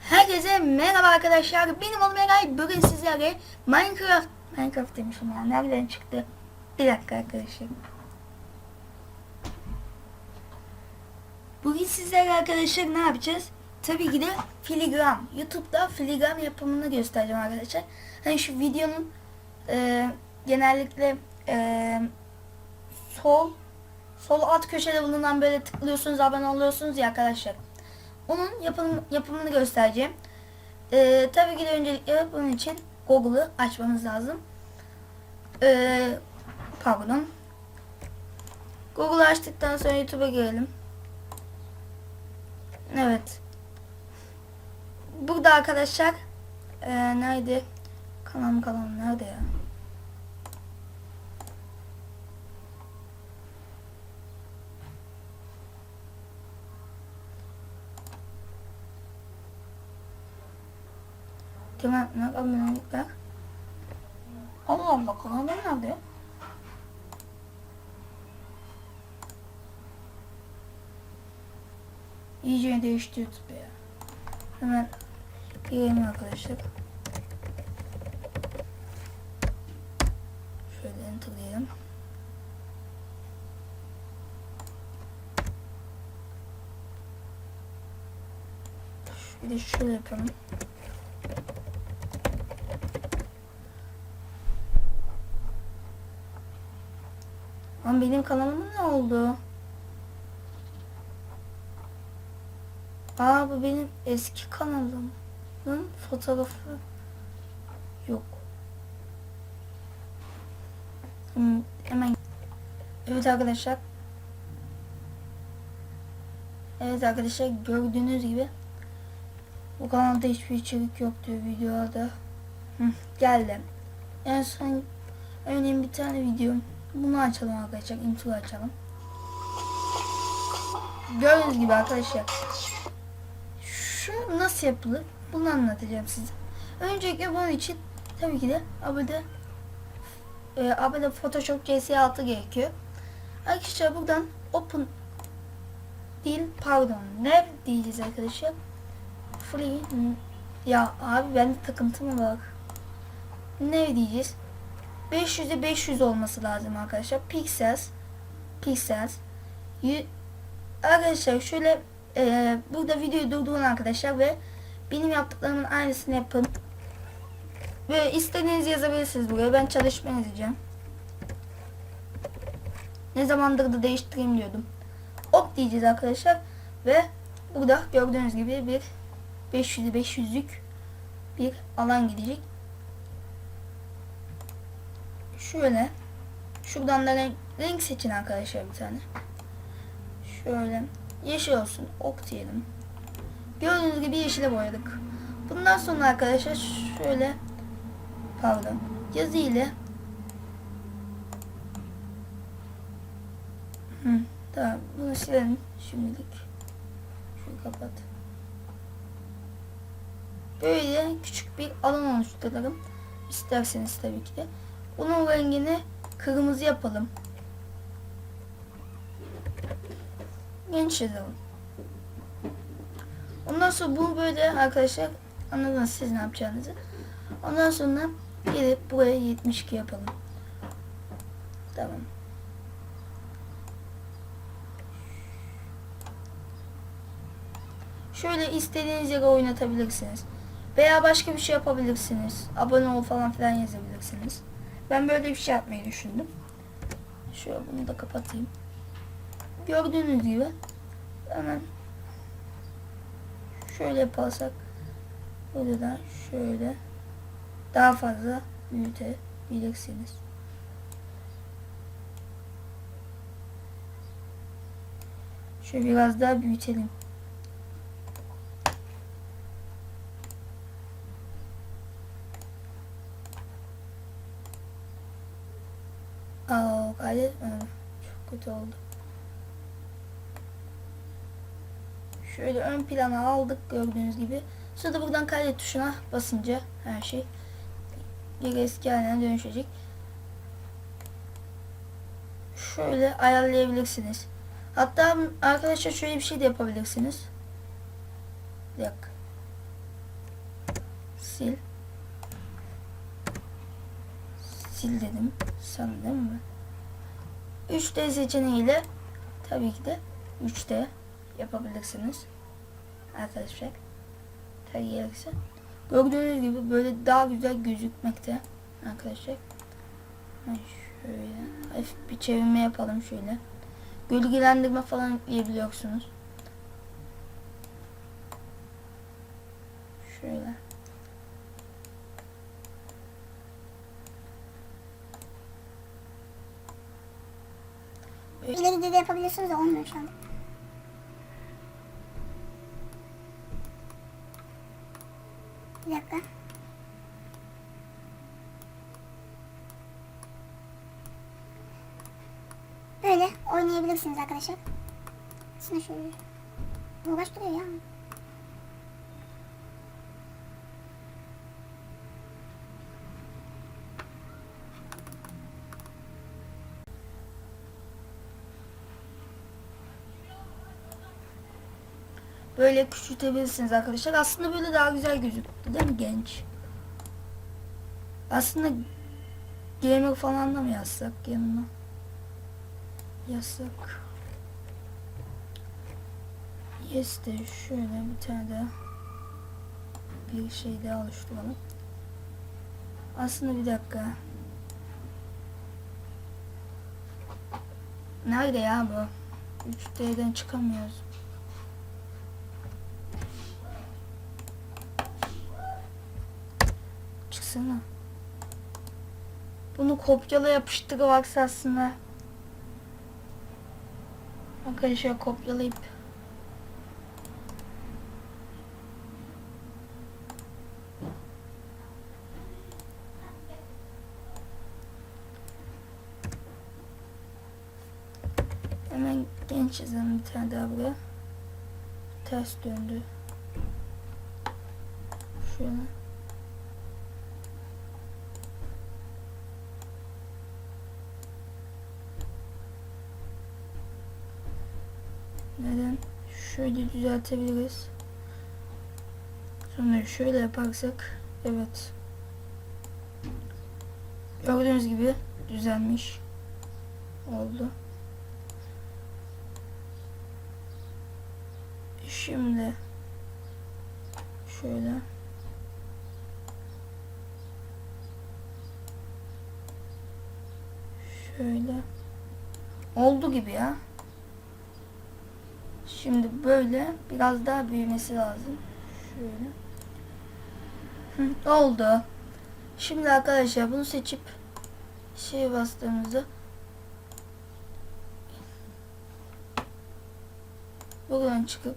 Herkese merhaba arkadaşlar. Benim adım Eray. Bugün sizlerle Minecraft Minecraft demişim ya. Nereden çıktı? Bir dakika arkadaşlar. Bugün sizlerle arkadaşlar ne yapacağız? Tabii ki de filigram. YouTube'da filigram yapımını göstereceğim arkadaşlar. Hani şu videonun e, genellikle e, sol sol alt köşede bulunan böyle tıklıyorsunuz abone oluyorsunuz ya arkadaşlar. Onun yapım, yapımını göstereceğim. Ee, tabii ki de öncelikle bunun için Google'ı açmamız lazım. Ee, pardon. Google'ı açtıktan sonra YouTube'a girelim. Evet. Burada arkadaşlar ee, nerede? Kanalım kanalım nerede ya? Tamam, ne abonelikler? Allah Allah, kanalım nerede? İyice değişti YouTube ya. Hemen girelim arkadaşlar. Şöyle enterlayalım. Bir de şöyle yapalım. Lan benim kanalıma ne oldu? Aa bu benim eski kanalımın fotoğrafı yok. Hmm, hemen Evet arkadaşlar. Evet arkadaşlar gördüğünüz gibi bu kanalda hiçbir içerik yoktu videoda. Hı, geldi. En son örneğin bir tane video bunu açalım arkadaşlar. Intro açalım. Gördüğünüz gibi arkadaşlar. Şu nasıl yapılır? Bunu anlatacağım size. Öncelikle bunun için tabii ki de abone e, abone Photoshop CS6 gerekiyor. Arkadaşlar buradan open değil pardon ne diyeceğiz arkadaşlar? Free ya abi bende takıntı mı var? Ne diyeceğiz? 500'e 500 olması lazım arkadaşlar. Pixels. Pixels. Y arkadaşlar şöyle e, burada videoyu durdurun arkadaşlar ve benim yaptıklarımın aynısını yapın. Ve istediğinizi yazabilirsiniz buraya. Ben çalışma yazacağım. Ne zamandır da değiştireyim diyordum. Ok diyeceğiz arkadaşlar. Ve burada gördüğünüz gibi bir 500'e 500'lük bir alan gidecek. Şöyle. Şuradan da renk, renk seçin arkadaşlar bir tane. Şöyle. Yeşil olsun. Ok diyelim. Gördüğünüz gibi yeşile boyadık. Bundan sonra arkadaşlar şöyle pardon yazı ile Hı, tamam bunu silelim şimdilik. Şunu kapat. Böyle küçük bir alan oluşturalım. İsterseniz tabii ki de. Bunun rengini kırmızı yapalım. Genç yazalım. Ondan sonra bunu böyle arkadaşlar anladınız siz ne yapacağınızı. Ondan sonra gelip buraya 72 yapalım. Tamam. Şöyle istediğiniz yere oynatabilirsiniz. Veya başka bir şey yapabilirsiniz. Abone ol falan filan yazabilirsiniz. Ben böyle bir şey yapmayı düşündüm. Şöyle bunu da kapatayım. Gördüğünüz gibi hemen şöyle yaparsak burada da şöyle daha fazla büyütebilirsiniz. Şöyle biraz daha büyütelim. Aa, kaydetmedim. Çok kötü oldu. Şöyle ön plana aldık gördüğünüz gibi. Sonra buradan kaydet tuşuna basınca her şey geri eski haline dönüşecek. şöyle ayarlayabilirsiniz. Hatta arkadaşlar şöyle bir şey de yapabilirsiniz. Bir dakika. Sil. Sil dedim. Sanırım mi? 3D seçeneğiyle tabii ki de 3D yapabilirsiniz. Arkadaşlar. Tabii gerekirse. Gördüğünüz gibi böyle daha güzel gözükmekte arkadaşlar. Şöyle hafif bir çevirme yapalım şöyle. Gölgelendirme falan yapabiliyorsunuz. Şöyle. İleride de yapabiliyorsunuz da olmuyor şu an. Bir dakika. Böyle oynayabilirsiniz arkadaşlar. Aslında şöyle. Uğraş duruyor ya. Böyle küçültebilirsiniz arkadaşlar. Aslında böyle daha güzel gözüktü değil mi genç? Aslında gamer falan da mı yazsak yanına? Yazsak. Yes de şöyle bir tane daha bir şey daha oluşturalım. Aslında bir dakika. Nerede ya bu? 3D'den çıkamıyoruz. Çıksana. Bunu kopyala yapıştır varsa aslında. Arkadaşlar kopyalayıp Hemen genç yazalım bir tane daha buraya. Ters döndü. Şöyle. Neden? Şöyle düzeltebiliriz. Sonra şöyle yaparsak evet. Gördüğünüz gibi düzelmiş oldu. Şimdi şöyle şöyle oldu gibi ya. Şimdi böyle biraz daha büyümesi lazım. Şöyle. Hı, oldu. Şimdi arkadaşlar bunu seçip şey bastığımızda buradan çıkıp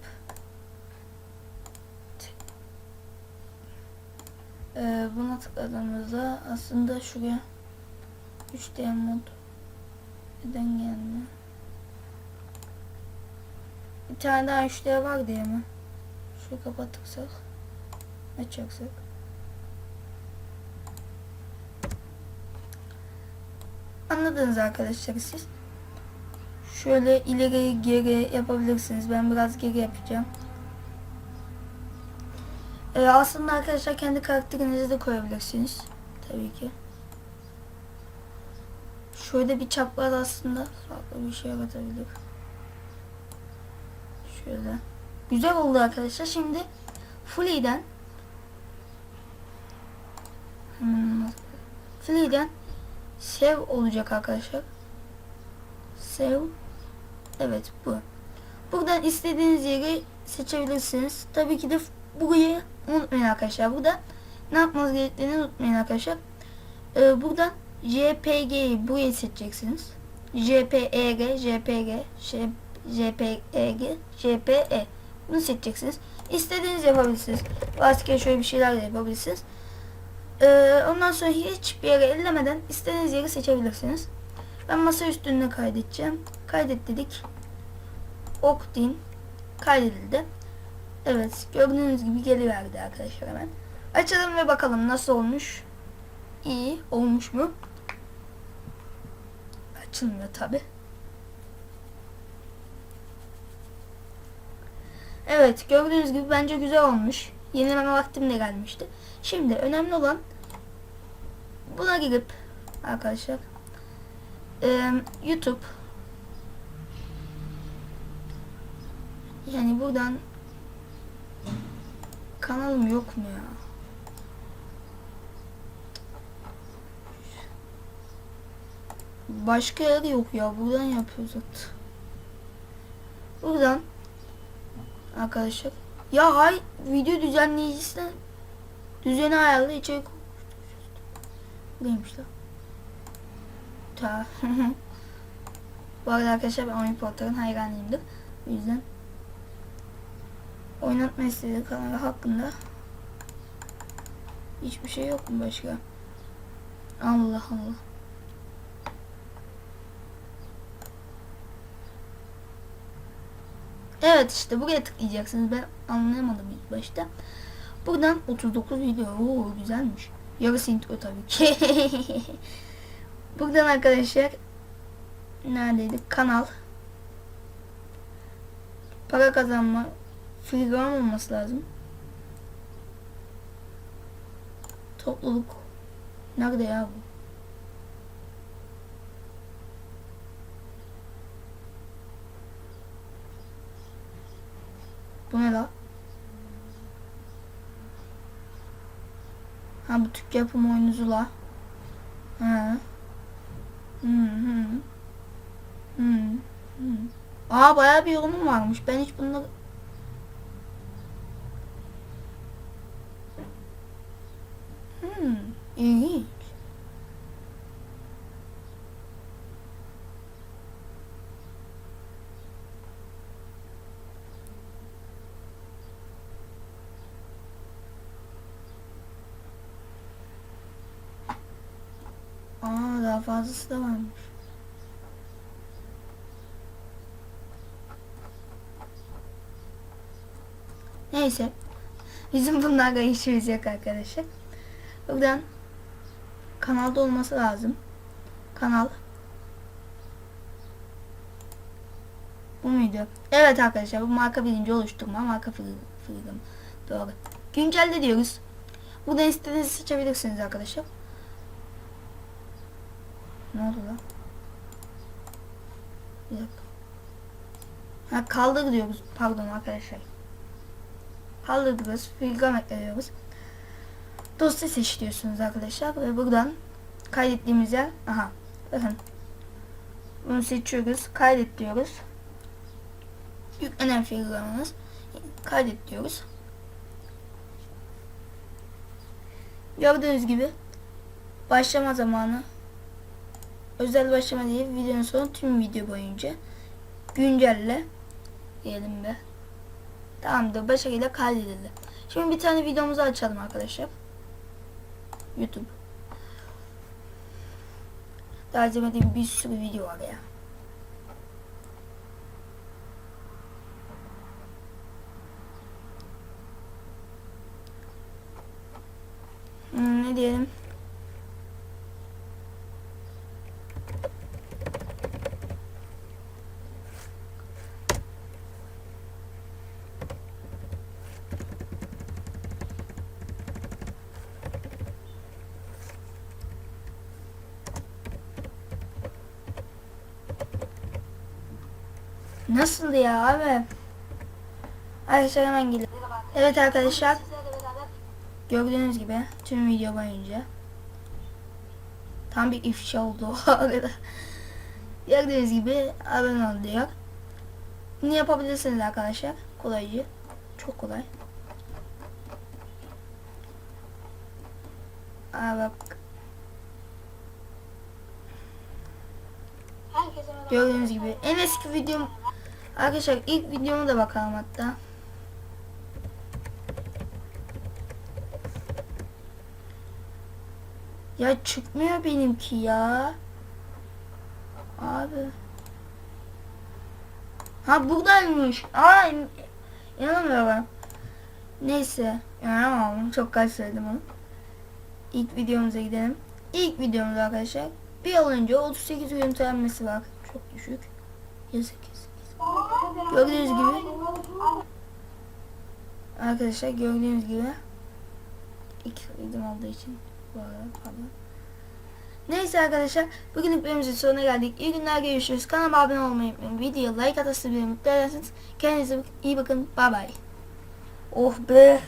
Ee, buna tıkladığımızda aslında şuraya 3D mod neden gelmiyor? Tane daha 3D var diye mi? Şu kapatırsak açacaksak Anladınız arkadaşlar siz. Şöyle ileri geri yapabilirsiniz. Ben biraz geri yapacağım. Ee, aslında arkadaşlar kendi karakterinizi de koyabilirsiniz. Tabii ki. Şöyle bir çapraz aslında farklı bir şey yaratabilir. Şöyle. Güzel oldu arkadaşlar. Şimdi Flea'den hmm, Flea'den Sev olacak arkadaşlar. Sev. Evet bu. Buradan istediğiniz yeri seçebilirsiniz. Tabii ki de burayı unutmayın arkadaşlar. Burada ne yapmanız gerektiğini unutmayın arkadaşlar. Ee, buradan JPG'yi burayı seçeceksiniz. JPEG, JPG, J- JPEG, JPE. Bunu seçeceksiniz. İstediğiniz yapabilirsiniz. Başka şöyle bir şeyler de yapabilirsiniz. Ee, ondan sonra hiçbir yere ellemeden istediğiniz yeri seçebilirsiniz. Ben masa üstünde kaydedeceğim. Kaydet dedik. Ok din kaydedildi. Evet gördüğünüz gibi geliverdi arkadaşlar hemen. Açalım ve bakalım nasıl olmuş. İyi olmuş mu? Açılmıyor tabi. Evet gördüğünüz gibi bence güzel olmuş. Yenileme vaktim de gelmişti. Şimdi önemli olan buna girip arkadaşlar eee, YouTube yani buradan kanalım yok mu ya? Başka yer yok ya. Buradan yapıyoruz. Buradan arkadaşlar. Ya hay video düzenleyicisine düzeni ayarlı içerik Neymiş lan? Ta. Bu arada arkadaşlar ben Oyun Portal'ın hayranıyımdır. O yüzden oynatma istediği kanalı hakkında hiçbir şey yok mu başka? Allah Allah. Evet işte buraya tıklayacaksınız. Ben anlayamadım ilk başta. Buradan 39 video. Oo güzelmiş. Yarısı intro tabii ki. Buradan arkadaşlar neredeydi? Kanal. Para kazanma. Freegram olması lazım. Topluluk. Nerede ya bu? Bu ne la? Ha bu Türk yapım oyunuzu la. Ha. Hı hı. Hı hı. Aa bayağı bir yorumum varmış. Ben hiç bunları Hmm, ilginç. Aa daha fazlası da varmış. Neyse. Bizim bunlarla işimiz yok arkadaşlar. Buradan kanalda olması lazım. Kanal. Bu muydu? Evet arkadaşlar bu marka birinci oluşturma. Marka freedom. Doğru. Güncelde diyoruz. Buradan istediğinizi seçebilirsiniz arkadaşlar. Ne oldu lan? Bir dakika. Ha kaldır diyoruz. Pardon arkadaşlar. Kaldırıyoruz. Freedom ekliyoruz. Dosya seç diyorsunuz arkadaşlar ve buradan kaydettiğimiz yer aha bakın bunu seçiyoruz kaydet diyoruz yüklenen fiillerimiz kaydet diyoruz gördüğünüz gibi başlama zamanı özel başlama değil videonun sonu tüm video boyunca güncelle diyelim be tamamdır başarıyla kaydedildi şimdi bir tane videomuzu açalım arkadaşlar YouTube. Daha izlemediğim bir sürü video var ya. Hmm, ne diyelim? Nasıl ya abi? Arkadaşlar hemen gelin. Evet arkadaşlar. Gördüğünüz gibi tüm video boyunca tam bir ifşa oldu. Gördüğünüz gibi abone ol diyor. Bunu yapabilirsiniz arkadaşlar. Kolaycı. Çok kolay. Aa bak. Gördüğünüz gibi en eski videom Arkadaşlar ilk videomu da bakalım hatta. Ya çıkmıyor benimki ya. Abi. Ha buradaymış. Aa in- inanamıyorum. Neyse. İnanamam. Çok kaç söyledim onu. İlk videomuza gidelim. İlk videomuz arkadaşlar. Bir yıl önce 38 görüntülenmesi var. Çok düşük. Yazık yazık. Gördüğünüz gibi Arkadaşlar gördüğünüz gibi ilk video olduğu için pardon. Neyse arkadaşlar bugünlük bölümümüzün sonuna geldik. İyi günler görüşürüz. Kanalıma abone olmayı unutmayın. Videoya like atarsanız beni mutlu edersiniz. Kendinize iyi bakın. Bye bye. Oh be.